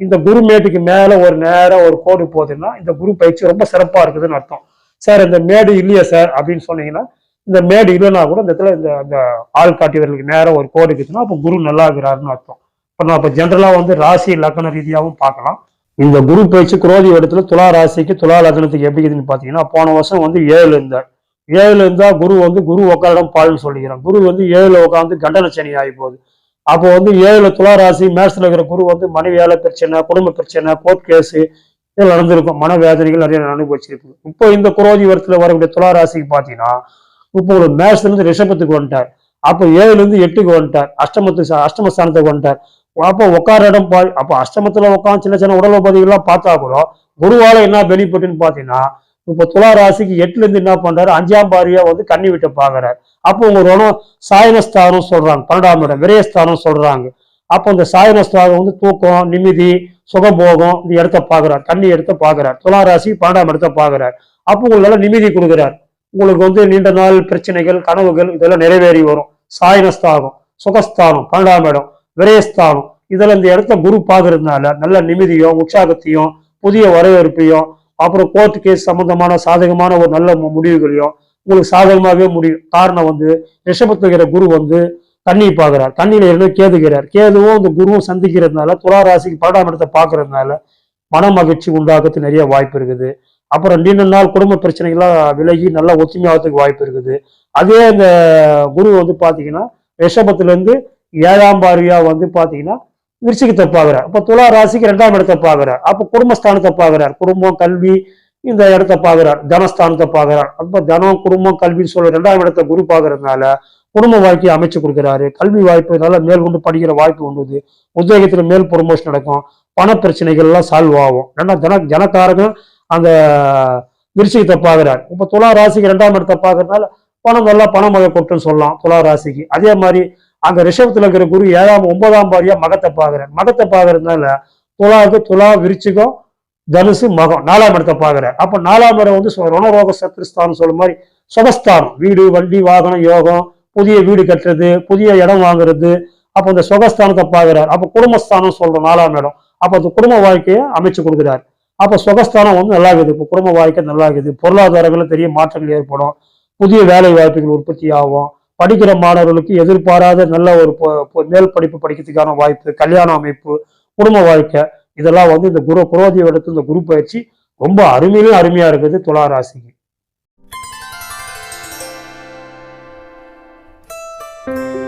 இந்த குரு மேட்டுக்கு மேல ஒரு நேரம் ஒரு கோடு போகுதுன்னா இந்த குரு பயிற்சி ரொம்ப சிறப்பா இருக்குதுன்னு அர்த்தம். சார் இந்த மேடு இல்லையா சார் அப்படின்னு சொன்னீங்கன்னா இந்த மேடு இல்லைன்னா கூட இந்த இடத்துல இந்த அந்த ஆள் காட்டியவர்களுக்கு நேரம் ஒரு கோடு இருக்குதுன்னா அப்போ குரு நல்லா இருக்கிறாருன்னு அர்த்தம். இப்போ நான் இப்போ ஜென்ரலாக வந்து ராசி லக்ன ரீதியாகவும் பார்க்கலாம். இந்த குரு பயிற்சி குரோதி இடத்துல துலா ராசிக்கு துலா லக்னத்துக்கு எப்படி இருக்குதுன்னு பார்த்தீங்கன்னா போன வருஷம் வந்து ஏழு இருந்தார். ஏழு இருந்தா குரு வந்து குரு உக்காரிடம் பால்னு சொல்லிக்கிறான் குரு வந்து ஏழுல உட்காந்து கண்டன சனி ஆகி போகுது. அப்போ வந்து ஏழுல துளாராசி ராசி இருக்கிற குரு வந்து மனைவியால பிரச்சனை குடும்ப பிரச்சனை கோர்ட் கேஸு இது நடந்திருக்கும் மனவேதனைகள் நிறைய அனுபவிச்சிருக்கு இப்போ இந்த குரோதி வரத்துல வரக்கூடிய துளாராசிக்கு பார்த்தீங்கன்னா இப்போ ஒரு மேஷத்துல இருந்து ரிஷபத்துக்கு வந்துட்டார். அப்போ ஏழுல இருந்து எட்டுக்கு வந்துட்டார். அஷ்டமத்துக்கு அஷ்டமஸ்தானத்துக்கு அஷ்டம ஸ்தானத்துக்கு வந்துட்டார். அப்போ உட்கார இடம் பா அப்போ அஷ்டமத்துல உட்காந்து சின்ன சின்ன உடல் உபாதைகள்லாம் பார்த்தா கூட குருவால என்ன பெனிஃபிட்னு பார்த்தீங்கன்னா இப்போ துலா ராசிக்கு எட்டுலேருந்து என்ன பண்ணுறாரு அஞ்சாம் பாரியாக வந்து கண்ணி விட்டு பார்க்குறாரு அப்போ உங்க ரணம் சாயனஸ்தானம் சொல்கிறாங்க பன்னெண்டாம் இடம் விரயஸ்தானம் சொல்கிறாங்க அப்போ இந்த சாயனஸ்தானம் வந்து தூக்கம் நிம்மதி சுகபோகம் இந்த இடத்த பார்க்குறார் கண்ணி இடத்த பார்க்குறார் துலா ராசி பன்னெண்டாம் இடத்த பார்க்குறாரு அப்போ உங்களால் நிம்மதி கொடுக்குறார். உங்களுக்கு வந்து நீண்ட நாள் பிரச்சனைகள் கனவுகள் இதெல்லாம் நிறைவேறி வரும். சாயனஸ்தானம் சுகஸ்தானம் பன்னெண்டாம் இடம் விரயஸ்தானம். இதெல்லாம் இந்த இடத்த குரு பார்க்கறதுனால நல்ல நிம்மதியும் உற்சாகத்தையும் புதிய வரவேற்பையும் அப்புறம் கோர்ட் கேஸ் சம்பந்தமான சாதகமான ஒரு நல்ல முடிவுகளையும் உங்களுக்கு சாதகமாகவே முடியும். காரணம் வந்து ரிஷபத்துகிற குரு வந்து தண்ணி பார்க்குறார் தண்ணியில் இருந்து கேதுகிறார். கேதுவும் இந்த குருவும் சந்திக்கிறதுனால துலா ராசிக்கு பன்னெண்டாம் இடத்தை பார்க்கறதுனால மன மகிழ்ச்சி உண்டாகிறதுக்கு நிறைய வாய்ப்பு இருக்குது. அப்புறம் நீண்ட நாள் குடும்ப பிரச்சனைகள்லாம் விலகி நல்லா ஒத்துமையாகிறதுக்கு வாய்ப்பு இருக்குது. அதே இந்த குரு வந்து பார்த்தீங்கன்னா ரிஷபத்துலேருந்து ஏழாம் பார்வையாக வந்து பார்த்தீங்கன்னா விருச்சிக்கு தப்பாகிறார். அப்போ துலா ராசிக்கு ரெண்டாம் இடத்தை பார்க்கிறார் அப்போ குடும்பஸ்தானத்தை பார்க்கிறார் குடும்பம் கல்வி இந்த இடத்தை பார்க்கிறார் தனஸ்தானத்தை பார்க்கிறார் அப்போ தனம் குடும்பம் கல்வின்னு சொல்ற ரெண்டாம் இடத்தை குரு பார்க்கறதுனால குடும்ப வாழ்க்கையை அமைச்சு கொடுக்குறாரு. கல்வி வாய்ப்பு நல்லா மேல் கொண்டு படிக்கிற வாய்ப்பு உண்டு உத்தியோகத்துல மேல் ப்ரொமோஷன் நடக்கும். பண பிரச்சனைகள் எல்லாம் சால்வ் ஆகும். ஏன்னா ஜன ஜனக்காரகம் அந்த விருச்சிகத்தை பார்க்கிறார் இப்போ துலா ராசிக்கு ரெண்டாம் இடத்தை பார்க்கறதுனால பணம் நல்லா பணம் மழை கொட்டுன்னு சொல்லலாம். துலா ராசிக்கு. அதே மாதிரி அங்க ரிஷபத்துல இருக்கிற குரு ஏழாம் ஒன்பதாம் பாரியா மகத்தை பார்க்கிறார் மகத்தை பார்க்கறதுனால துலாவுக்கு துலா விரிச்சுக்கும் தனுசு மகம் நாலாம் இடத்தை பார்க்கிறார் அப்ப நாலாம் இடம் வந்து சொ- சத்ருஸ்தானம் சொல்ற மாதிரி சுகஸ்தானம். வீடு வண்டி வாகனம் யோகம் புதிய வீடு கட்டுறது புதிய இடம் வாங்குறது. அப்ப இந்த சுகஸ்தானத்தை பார்க்குறாரு அப்ப குடும்பஸ்தானம் சொல்றோம் நாலாம் இடம். அப்ப அந்த குடும்ப வாழ்க்கையை அமைச்சு கொடுக்குறாரு. அப்ப சுகஸ்தானம் வந்து நல்லா இருக்குது. இப்போ குடும்ப வாழ்க்கை நல்லா இருக்குது. பொருளாதாரங்களில் பெரிய மாற்றங்கள் ஏற்படும். புதிய வேலை வாய்ப்புகள் உற்பத்தி ஆகும். படிக்கிற மாணவர்களுக்கு எதிர்பாராத நல்ல ஒரு மேல் படிப்பு படிக்கிறதுக்கான வாய்ப்பு கல்யாண அமைப்பு குடும்ப வாழ்க்கை இதெல்லாம் வந்து இந்த குரு குரோதியை எடுத்து இந்த குரு பயிற்சி ரொம்ப அருமையிலும் அருமையா இருக்குது துலா ராசிக்கு. thank you